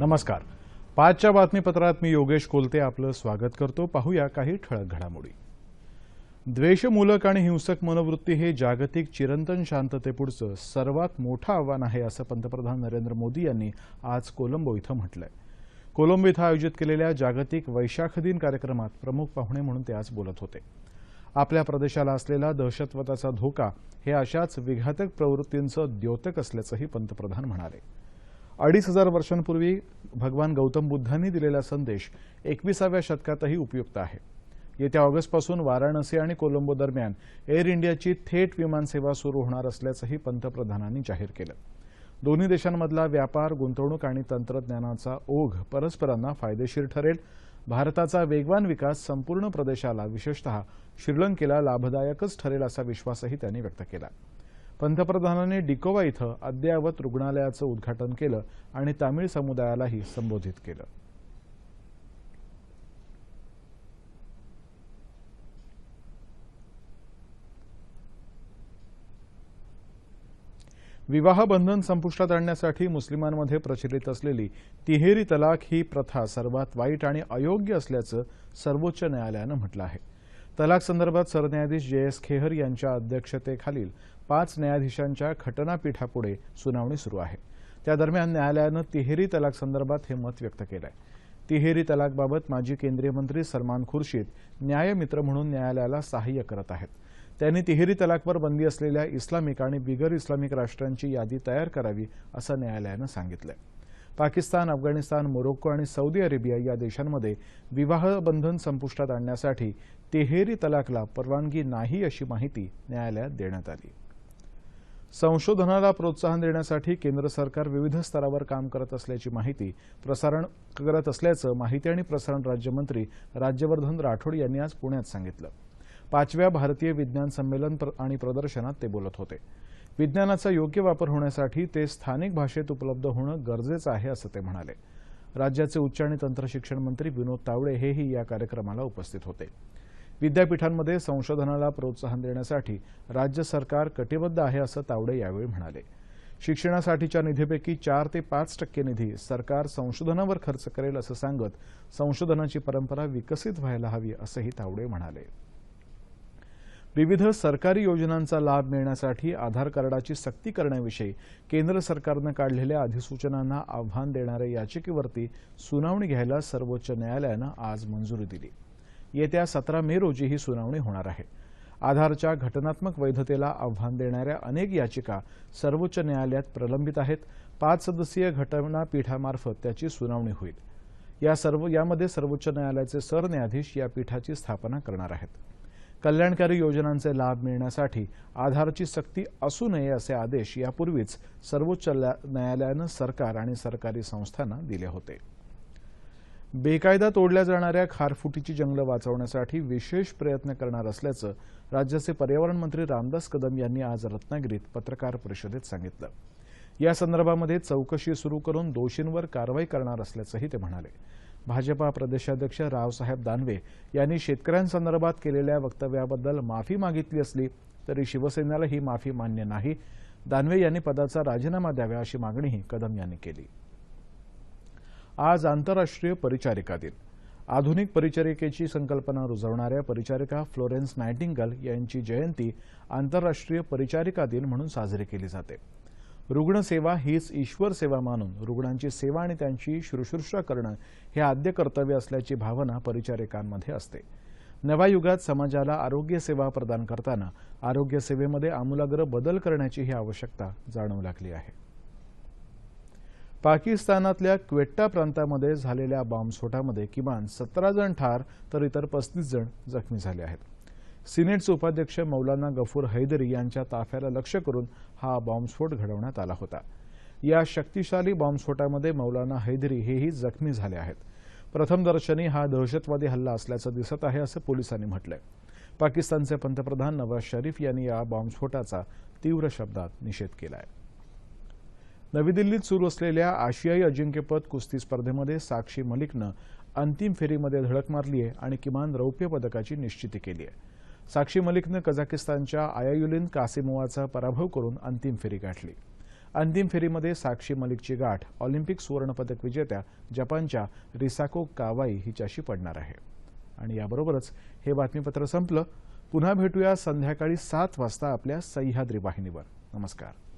नमस्कार. पाचच्या बातमीपत्रात मी योगेश कोलते आपलं स्वागत करतो. पाहूया काही ठळक घडामोडी. द्वेषमूलक आणि हिंसक मनोवृत्ती हे जागतिक चिरंतन शांततेपुढचं सर्वात मोठं आव्हान आहे असं पंतप्रधान नरेंद्र मोदी यांनी आज कोलंबो इथं म्हटलंय. कोलंबो इथं आयोजित केलेल्या जागतिक वैशाख दिन कार्यक्रमात प्रमुख पाहुणे म्हणून ते आज बोलत होते. आपल्या प्रदेशाला असलेला दहशतवादाचा धोका हे अशाच विघातक प्रवृत्तींचं द्योतक असल्याचंही पंतप्रधान म्हणाले. अडीच हजार वर्षांपूर्वी भगवान गौतम बुद्धांनी दिलेला संदेश एकविसाव्या शतकातही उपयुक्त आहे. येत्या ऑगस्टपासून वाराणसी आणि कोलंबो दरम्यान एअर इंडियाची थेट विमानसेवा सुरू होणार असल्याचंही पंतप्रधानांनी जाहीर केलं. दोन्ही देशांमधला व्यापार गुंतवणूक आणि तंत्रज्ञानाचा ओघ परस्परांना फायदेशीर ठरेल. भारताचा वेगवान विकास संपूर्ण प्रदेशाला विशेषतः श्रीलंकेला लाभदायकच ठरेल असा विश्वासही त्यांनी व्यक्त केला. पंतप्रधानांनी डिकोवा इथं अद्ययावत रुग्णालयाचं उद्घाटन केलं आणि तामिळ समुदायालाही संबोधित केलं. विवाह बंधन संपुष्टात आणण्यासाठी मुस्लिमांमध्ये प्रचलित असलेली तिहेरी तलाक ही प्रथा सर्वात वाईट आणि अयोग्य असल्याचं सर्वोच्च न्यायालयानं म्हटलं आहे. तलाक संदर्भात सरन्यायाधीश जे एस खेहर यांच्या अध्यक्षतेखालील पाच न्यायाधीशांच्या घटनापीठापुढे सुनावणी सुरू आहे. त्या दरम्यान न्यायालयानं तिहेरी तलाक संदर्भात हे मत व्यक्त केलं आहे तिहेरी तलाकबाबत माजी केंद्रीय मंत्री सलमान खुर्शीद न्यायमित्र म्हणून न्यायालयाला सहाय्य करत आहेत. त्यांनी तिहेरी तलाकवर बंदी असलेल्या इस्लामिक आणि बिगर इस्लामिक राष्ट्रांची यादी तयार करावी असं न्यायालयानं सांगितलंय. पाकिस्तान अफगाणिस्तान मोरोक्को आणि सौदी अरेबिया या देशांमध्ये विवाह बंधन संपुष्टात आणण्यासाठी तिहेरी तलाकला परवानगी नाही अशी माहिती न्यायालयात देण्यात आली. संशोधनाला प्रोत्साहन देण्यासाठी केंद्र सरकार विविध स्तरावर काम करत असल्याची माहिती प्रसारण करत असल्याचं माहिती आणि प्रसारण राज्यमंत्री राज्यवर्धन राठोड यांनी आज पुण्यात सांगितलं. पाचव्या भारतीय विज्ञान संमेलन आणि प्रदर्शनात ते बोलत होते. विज्ञानाचा योग्य वापर होण्यासाठी ते स्थानिक भाषेत उपलब्ध होणं गरजेचं आहे असं ते म्हणाले. राज्याचे उच्च आणि तंत्रशिक्षण मंत्री विनोद तावडे हेही या कार्यक्रमाला उपस्थित होते. विद्यापीठांमध्ये संशोधनाला प्रोत्साहन देण्यासाठी राज्य सरकार कटिबद्ध आहे असं तावडे यावेळी म्हणाले. शिक्षणासाठीच्या निधीपैकी चार ते पाच टक्के निधी सरकार संशोधनावर खर्च करेल असं सांगत संशोधनाची परंपरा विकसित व्हायला हवी असंही तावडे म्हणाले. विविध सरकारी योजनांचा लाभ मिळण्यासाठी आधार कार्डाची सक्ती करण्याविषयी केंद्र सरकारनं काढलेल्या अधिसूचनांना आव्हान देणाऱ्या याचिकेवरती सुनावणी घ्यायला सर्वोच्च न्यायालयानं आज मंजुरी दिली. येत्या सतरा मे रोजी ही सुनावणी होणार आहे. आधारच्या घटनात्मक वैधतेला आव्हान देणाऱ्या अनेक याचिका सर्वोच्च न्यायालयात प्रलंबित आहेत. पाच सदस्यीय घटनापीठामार्फत त्याची सुनावणी होईल. या सर्व यामध्ये सर्वोच्च न्यायालयाचे सरन्यायाधीश या पीठाची स्थापना करणार आहेत. कल्याणकारी योजनांचे लाभ मिळण्यासाठी आधारची सक्ती असू नये असे आदेश यापूर्वीच सर्वोच्च न्यायालयानं सरकार आणि सरकारी संस्थांना दिले होते. बेकायदा तोडल्या जाणाऱ्या खारफुटीची जंगलं वाचवण्यासाठी विशेष प्रयत्न करणार असल्याचं राज्याचे पर्यावरण मंत्री रामदास कदम यांनी आज रत्नागिरीत पत्रकार परिषदेत सांगितलं. या संदर्भामध्ये चौकशी सुरू करून दोषींवर कारवाई करणार असल्याचंही ते म्हणाले. भाजपा प्रदेशाध्यक्ष रावसाहेब दानवे यांनी शेतकऱ्यांसंदर्भात केलेल्या वक्तव्याबद्दल माफी मागितली असली तरी शिवसेनेला ही माफी मान्य नाही. दानवे यांनी पदाचा राजीनामा द्यावा अशी मागणीही कदम यांनी केली. आज आंतरराष्ट्रीय परिचारिका दिन. आधुनिक परिचारिकेची संकल्पना रुजवणाऱ्या परिचारिका फ्लोरेन्स नायटिंगल यांची जयंती आंतरराष्ट्रीय परिचारिका दिन म्हणून साजरी केली जाते. रुग्णसेवा हीच ईश्वर सेवा मानून रुग्णांची सेवा आणि त्यांची शुश्रूषा करणं हे आद्य कर्तव्य असल्याची भावना परिचारिकांमध्ये असते. नव्या युगात समाजाला आरोग्य सेवा प्रदान करताना आरोग्य सेवेमध्ये आमूलाग्र बदल करण्याची ही आवश्यकता जाणवू लागली आहे. पाकिस्तानातल्या क्वेट्टा प्रांतामध्ये झालेल्या बॉम्बस्फोटामध्ये किमान सतरा जण ठार तर इतर पस्तीस जण जखमी झाले आहेत. सिनेटचे उपाध्यक्ष मौलाना गफूर हैदरी यांच्या ताफ्याला लक्ष करून हा बॉम्बस्फोट घडवण्यात आला होता. या शक्तिशाली बॉम्बस्फोटामध्ये मौलाना हैदरी हेही जखमी झाले आहेत. प्रथमदर्शनी हा दहशतवादी हल्ला असल्याचं दिसत आहे असं पोलिसांनी म्हटलंय. पाकिस्तानचे पंतप्रधान नवाज शरीफ यांनी या बॉम्बस्फोटाचा तीव्र शब्दात निषेध केला आहे नवी दिल्लीत सुरू असलेल्या आशियाई अजिंक्यपद कुस्ती स्पर्धेमध्ये साक्षी मलिकनं अंतिम फेरीमध्ये धडक मारली आहे आणि किमान रौप्य पदकाची निश्चिती केली आहे साक्षी मलिकनं कझाकिस्तानच्या आयायुलिन कासिमोवाचा पराभव करून अंतिम फेरी गाठली. अंतिम फेरीमध्ये साक्षी मलिकची गाठ ऑलिम्पिक सुवर्णपदक विजेत्या जपानच्या रिसाको कावाई हिच्याशी पडणार आहे. आणि याबरोबरच हे बातमीपत्र संपलं. पुन्हा भेटूया संध्याकाळी सात वाजता आपल्या सह्याद्री वाहिनीवर. नमस्कार.